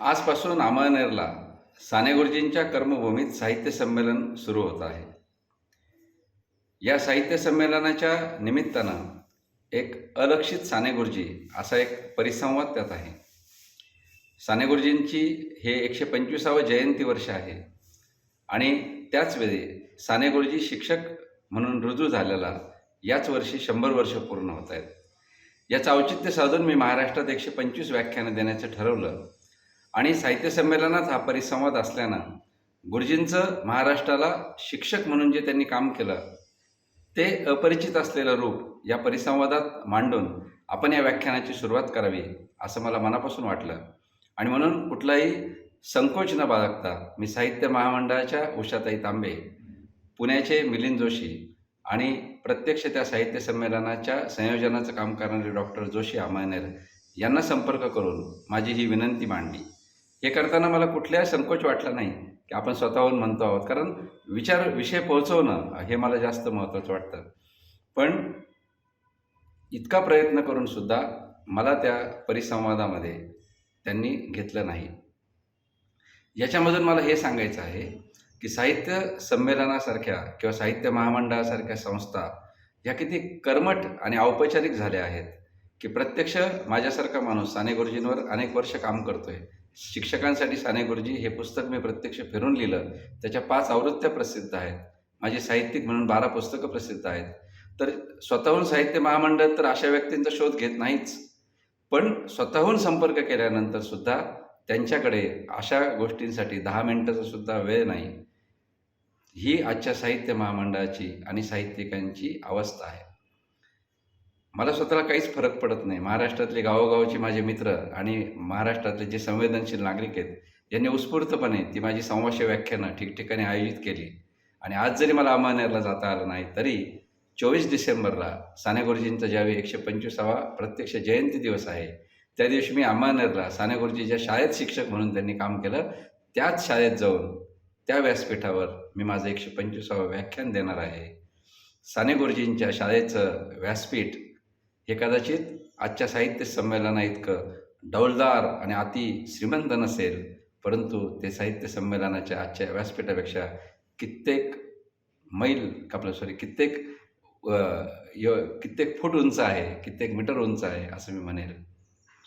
आजपासून अमळनेरला साने गुरुजींच्या कर्मभूमीत साहित्य संमेलन सुरू होत आहे. या साहित्य संमेलनाच्या निमित्तानं एक अलक्षित साने गुरुजी असा एक परिसंवाद त्यात आहे. साने गुरुजींची हे एकशे पंचवीसावं जयंती वर्ष आहे आणि त्याचवेळी साने गुरुजी शिक्षक म्हणून रुजू झालेला याच वर्षी शंभर वर्ष पूर्ण होत आहेत. याचं औचित्य साधून मी महाराष्ट्रात एकशे पंचवीस व्याख्यानं देण्याचं ठरवलं आणि साहित्य संमेलनात हा परिसंवाद असल्यानं गुरुजींचं महाराष्ट्राला शिक्षक म्हणून जे त्यांनी काम केलं ते अपरिचित असलेलं रूप या परिसंवादात मांडून आपण या व्याख्यानाची सुरुवात करावी असं मला मनापासून वाटलं. आणि म्हणून कुठलाही संकोच न बाळगता मी साहित्य महामंडळाच्या उषाताई तांबे पुण्याचे मिलिंद जोशी आणि प्रत्यक्ष त्या साहित्य संमेलनाच्या संयोजनाचं काम करणारे डॉक्टर जोशी अमायनेर यांना संपर्क करून माझी ही विनंती मांडली. हे करताना मला कुठल्याही संकोच वाटला नाही की आपण स्वतःहून म्हणतो आहोत. कारण विचार विषय पोहोचवणं हे मला जास्त महत्त्वाचं वाटतं. पण इतका प्रयत्न करून सुद्धा मला त्या परिसंवादामध्ये त्यांनी घेतलं नाही. याच्यामधून मला हे सांगायचं आहे की साहित्य संमेलनासारख्या किंवा साहित्य महामंडळासारख्या संस्था ह्या किती कर्मठ आणि औपचारिक झाल्या आहेत की प्रत्यक्ष माझ्यासारखा माणूस साने गुरुजींवर अनेक वर्ष काम करतोय. शिक्षकांसाठी साने गुरुजी हे पुस्तक मी प्रत्यक्ष फिरून लिहिलं. त्याच्या पाच आवृत्त्या प्रसिद्ध आहेत. माझी साहित्यिक म्हणून बारा पुस्तकं प्रसिद्ध आहेत. तर स्वतःहून साहित्य महामंडळ तर अशा व्यक्तींचा शोध घेत नाहीच. पण स्वतःहून संपर्क केल्यानंतर सुद्धा त्यांच्याकडे अशा गोष्टींसाठी दहा मिनिटाचा सुद्धा वेळ नाही. ही आजच्या साहित्य महामंडळाची आणि साहित्यिकांची अवस्था आहे. मला स्वतःला काहीच फरक पडत नाही. महाराष्ट्रातले गावोगावचे माझे मित्र आणि महाराष्ट्रातले जे संवेदनशील नागरिक आहेत यांनी उत्स्फूर्तपणे ती माझी संवाश्य व्याख्यानं ठिकठिकाणी आयोजित केली. आणि आज जरी मला अमळनेरला जाता आलं नाही तरी चोवीस डिसेंबरला साने गुरुजींचा ज्यावेळी एकशे पंचवीसावा प्रत्यक्ष जयंती दिवस आहे त्या दिवशी मी अमळनेरला साने गुरुजी ज्या शाळेत शिक्षक म्हणून त्यांनी काम केलं. त्याच शाळेत जाऊन त्या व्यासपीठावर मी माझं एकशे पंचवीसावं व्याख्यान देणार आहे. साने गुरुजींच्या शाळेचं व्यासपीठ हे कदाचित आजच्या साहित्य संमेलना इतकं डौलदार आणि अति श्रीमंत नसेल परंतु ते साहित्य संमेलनाच्या आजच्या व्यासपीठापेक्षा कित्येक मैल कापलं सॉरी कित्येक य कित्येक फूट उंच आहे कित्येक मीटर उंच आहे असं मी म्हणेल.